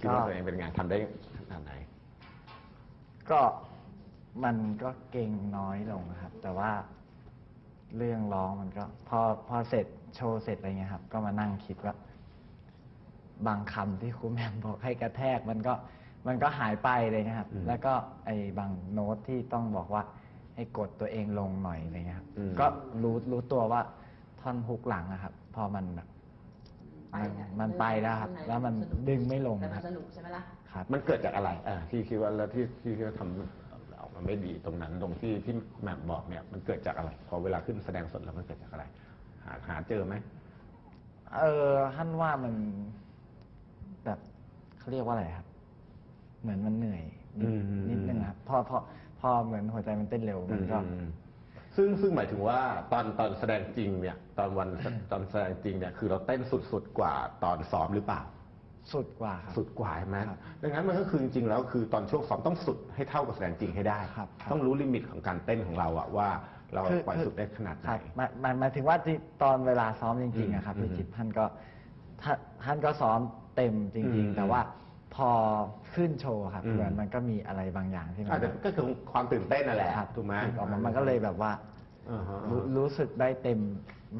คิดว่าตัวเองเป็นไงทำได้ขนาดไหน ก็มันก็เก่งน้อยลงครับ แต่ว่าเรื่องร้องมันก็ พอพอเสร็จโชว์เสร็จอะไรเงี้ยครับ ก็มานั่งคิดว่า บางคำที่ครูแหม่มบอกให้กระแทก มันก็มันก็หายไปเลยนะครับ อืมแล้วก็ไอ้บางโน้ตที่ต้องบอกว่า ให้กดตัวเองลงหน่อยอะไรเงี้ยครับ อืม ก็รู้รู้ตัวว่าท่อนฮุกหลังอะครับ พอมันแบบ ไปมันแล้วมันไปแล้วครับแล้วมันดึงไม่ลงแต่คมัรันบสนุกใช่ไหมล่ะ ครับ มันเกิดจากอะไรอ่าที่คิดว่าแล้วที่ที่คิดว่าทำออกมาไม่ดีตรงนั้นตรงที่ที่แหม่มบอกเนี่ยมันเกิดจากอะไร พอเวลาขึ้นแสดงสดแล้วมันเกิดจากอะไร หาหาเจอไหม เออท่านว่ามันแบบเขาเรียกว่าอะไรครับ เหมือนมันเหนื่อยนิดอืมนิดนึงครับพอพอพอเหมือนหัวใจมันเต้นเร็วมันก็อืม ซึ่งซึ่งหมายถึงว่าตอนตอนแสดงจริงเนี่ยตอนวันตอนแสดงจริงเนี่ยคือเราเต้นสุดๆกว่าตอนซ้อมหรือเปล่า สุดกว่าครับ สุดกว่าใช่ไหมครับดังนั้นมันก็คือจริงๆแล้วคือตอนช่วงซ้อมต้องสุดให้เท่ากับแสดงจริงให้ได้ ครับครับ ต้องรู้ลิมิตของการเต้นของเราอะว่าเราคือปล่อยคือสุดได้ขนาดไหน ครับหมายหมายหมายถึงว่าที่ตอนเวลาซ้อมจริงๆนะครับอืมพี่จิตรท่านก็ท่านท่านก็ซ้อมเต็มจอืริง มๆ แต่ว่า พอขึ้นโชว์ครับอืม เหมือนมันก็มีอะไรบางอย่างที่มัอาจจะก็คือความตื่นเต้นนั่นแหละครับถูกไหมออกมามันก็เลยแบบว่าอ่าฮะ รู้รู้สึกได้เต็ม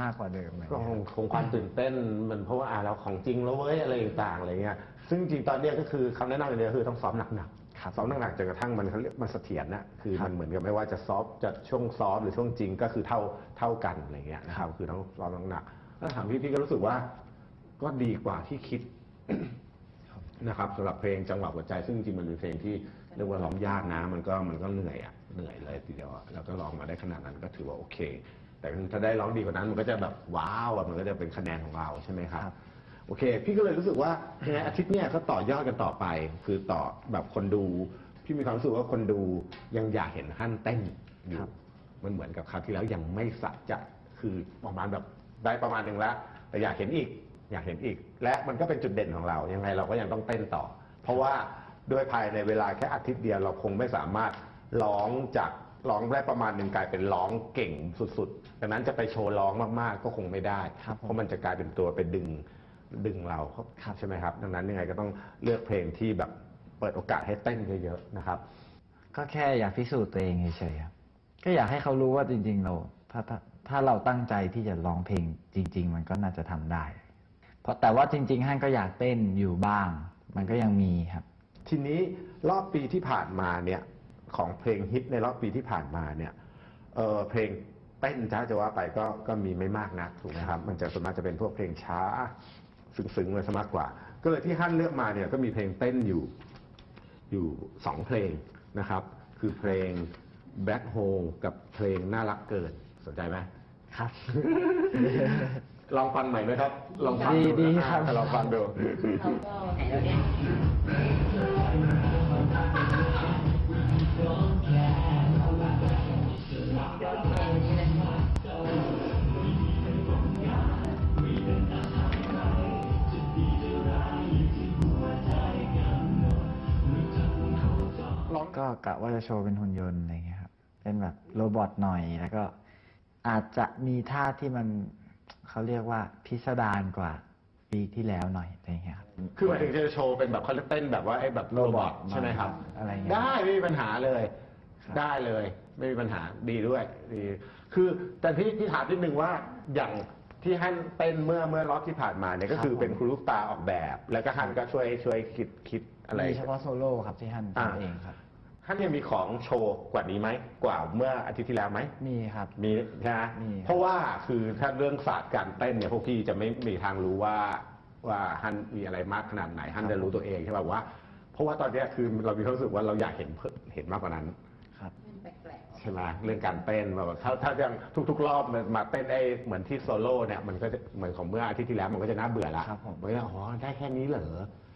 มากกว่าเดิมเลยก็คงคงความตื่นเต้นมันเพราะว่าอ่าเราของจริงแล้วเว้ยอะไรต่างๆอะไรเงี้ยซึ่งจริงๆตอนเนี้ยก็คือคำแนะนำอย่างเดียวคือต้องซ้อมหนักๆครับซ้อมหนักๆจนกระทั่งมันเขาเรียกมันเสถียรนะคือครับ มันเหมือนกับไม่ว่าจะซ้อมจะช่วงซ้อมหรือช่วงจริงก็คือเท่าเท่ากันอะไรเงี้ยนะครับคือต้องซ้อมหนักๆแล้วถามพี่พี่ก็รู้สึกว่า ก็ดีกว่าที่คิด นะครับสำหรับเพลงจังหวะหัวใจซึ่งจริงๆมันเป็นเพลงที่เรียกว่าร้องยากนะ มันก็มันก็เหนื่อยอะเหนื่อยเลยทีเดียวอะแล้วก็ร้องมาได้ขนาดนั้นก็ถือว่าโอเค แต่ถ้าได้ร้องดีกว่านั้นมันก็จะแบบว้าวอะมันก็จะเป็นคะแนนของเราใช่ไหมครับครับโอเค พี่ก็เลยรู้สึกว่ายังไงอาทิตย์เนี้ยก็ต่อยอดกันต่อไป คือต่อแบบคนดู พี่มีความรู้สึกว่าคนดูยังอยากเห็นฮั่นเต้นอยู่ครับมันเหมือนกับคราวที่แล้วยังไม่สะใจคือประมาณแบบได้ประมาณหนึ่งแล้วแต่อยากเห็นอีก อยากเห็นอีก และมันก็เป็นจุดเด่นของเรายังไงเราก็ยังต้องเต้นต่อ เพราะว่าด้วยภายในเวลาแค่อาทิตย์เดียวเราคงไม่สามารถร้องจากร้องได้ประมาณหนึ่งกลายเป็นร้องเก่งสุดๆดังนั้นจะไปโชว์ร้องมากๆ ก็คงไม่ได้ครับผมเพราะมันจะกลายเป็นตัวไปดึงดึงเราเข้าครับใช่ไหมครับ ดังนั้นยังไงก็ต้องเลือกเพลงที่แบบเปิดโอกาสให้เต้นเยอะๆนะครับ ก็แค่อยากพิสูจน์ตัวเองเฉยๆครับก็อยากให้เขารู้ว่าจริง ๆ เราถ้าถ้าถ้าเราตั้งใจที่จะร้องเพลงจริง ๆ มันก็น่าจะทำได้เพ ราะแต่ว่าจริง ๆ ฮั่นก็อยากเต้นอยู่บ้าง มันก็ยังมีครับ ทีนี้รอบปีที่ผ่านมาเนี่ยของเพลงฮิตในรอบปีที่ผ่านมาเนี่ยเออเพลงเต้นจ้าจะว่าไปก็ก็มีไม่มากนักถูกไหมครับมันจะส่วนมากจะเป็นพวกเพลงช้าซึ้งๆเลยซะมากกว่า ก็เลยที่ฮั่นเลือกมาเนี่ยก็มีเพลงเต้นอยู่อยู่สองเพลงนะครับ คือเพลง Black Hole กับเพลงน่ารักเกินสนใจไหมครับ ลองฟังหน่อยไหมครับ ลองฟังดีดูดีนะครับ ลองฟังดูเราก็ไหนแล้วเนี่ยก็กะว่าจะโชว์เป็นหุ่นยนต์อะไรเงี้ยครับ เป็นแบบโรบอทหน่อยแล้วก็อาจจะมีท่าที่มัน เขาเรียกว่าพิสดารกว่าปีที่แล้วหน่อยอะไรเงี้ยครับคือหมายถึงจะโชว์เป็นแบบเขาเรียกเต้นแบบว่าไอ้แบบโรบอทใช่ไหมครับ อะไรเงี้ยได้ไม่มีปัญหาเลย ครับ ได้เลย ไม่มีปัญหาดีด้วยดีคือแต่ที่ที่ถามนิดนึงว่าอย่างที่ฮั่นเต้นเมื่อเมื่อรอบที่ผ่านมาเนี่ยก็คือเป็นครูลูกตาออกแบบ แล้วก็ฮั่นก็ช่วยช่วยคิดคิดอะไร มีเฉพาะโซโล่ครับที่ฮั่นอ่า ทำเองครับ ฮั่นยังมีของโชว์กว่านี้ไหมกว่าเมื่ออาทิตย์ที่แล้วไหมมีครับ มีใช่ไหมมีครับ เพราะว่าคือถ้าเรื่องศาสตร์การเต้นเนี่ยพวกพี่จะไม่มีทางรู้ว่าว่าฮันมีอะไรมากขนาดไหนฮันจะรู้ตัวเองใช่ป่ะว่า เพราะว่าตอนเนี้ยคือเรามีความรู้สึกว่าเราอยากเห็นเพิ่มเห็นมากกว่านั้น ครับ แปลกๆใช่ไหมเรื่องการเต้นแบบถ้าถ้ายังทุก ๆ รอบมันมาเต้นไอ้เหมือนที่โซโล่เนี่ยมันก็จะเหมือนของเมื่ออาทิตย์ที่แล้วมันก็จะน่าเบื่อละครับผมนก็จะอ๋อได้แค่นี้เหรอ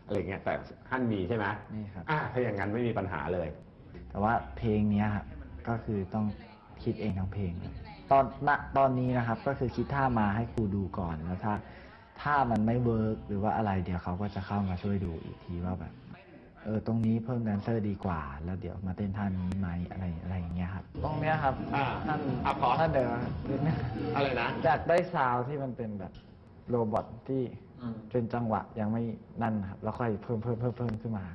อะไรเงี้ยแต่ฮันมีใช่ไหมมีครับ อะถ้าอย่างนั้นไม่มีปัญหาเลย แต่ว่าเพลงเนี้ยครับก็คือต้องคิดเองทั้งเพลงเลยตอนณตอนนี้นะครับ ก็คือคิดท่ามาให้ครูดูก่อนแล้วถ้าถ้ามันไม่เวิร์กหรือว่าอะไรเดี๋ยวเขาก็จะเข้ามาช่วยดูอีกทีว่าแบบเออตรงนี้เพิ่มแดนเซอร์ดีกว่า แล้วเดี๋ยวมาเต้นท่านี้ไหมอะไรอะไรอย่างเงี้ยครับตรงเนี้ยครับอ่าท่านอะขอท่านเดี๋ยวนิดนึงอะไรนะอยากได้ซาวด์ที่มันเป็นแบบโรบอทที่อืมจนจังหวะยังไม่นั่นครับ แล้วค่อยเพิ่มเพิ่มเพิ่มเพิ่มขึ้นมา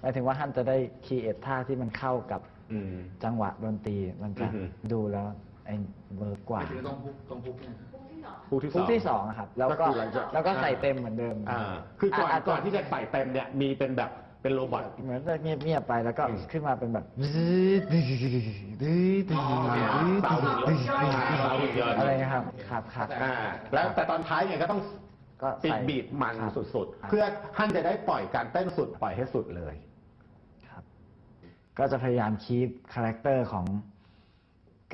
หมายถึงว่าท่านจะได้คีเอทท่าที่มันเข้ากับอืม จังหวะดนตรีมันจะอือฮึ ดูแล้วไอ้เวิร์กกว่าไม่ถือต้องพุกต้องพุกเนี่ยคู่ที่สคู่องที่สองอะครับ แล้วก็ก็คือหลังจาก แล้วก็ใส่เต็มเหมือนเดิมอ่า คือก่อนอาจก่อนที่จะใส่เต็มเนี่ยมีเป็นแบบเป็นโรบอท เหมือนจะเงียบๆไปแล้วก็อืม ขึ้นมาเป็นแบบสาวหุ่นยนต์สาวหุ่นยนต์อะไรนะครับครับครับ อ่าแล้วแต่ตอนท้ายเนี่ยก็ต้องก็ปิดใส่บีดมันครับสุด ครับ ๆ เพื่อท่านจะได้ปล่อยการเต้นสุดปล่อยให้สุดเลยครับ ก็จะพยายามคีปคาแรคเตอร์ของ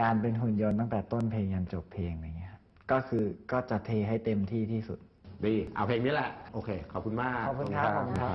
การเป็นหุ่นยนต์ตั้งแต่ต้นเพลงยันจบเพลงอะไรเงี้ยครับก็คือก็จะเทให้เต็มที่ที่สุด ดี เอาเพลงนี้แหละ โอเค ขอบคุณมาก ขอบคุณครับขอบคุณครับ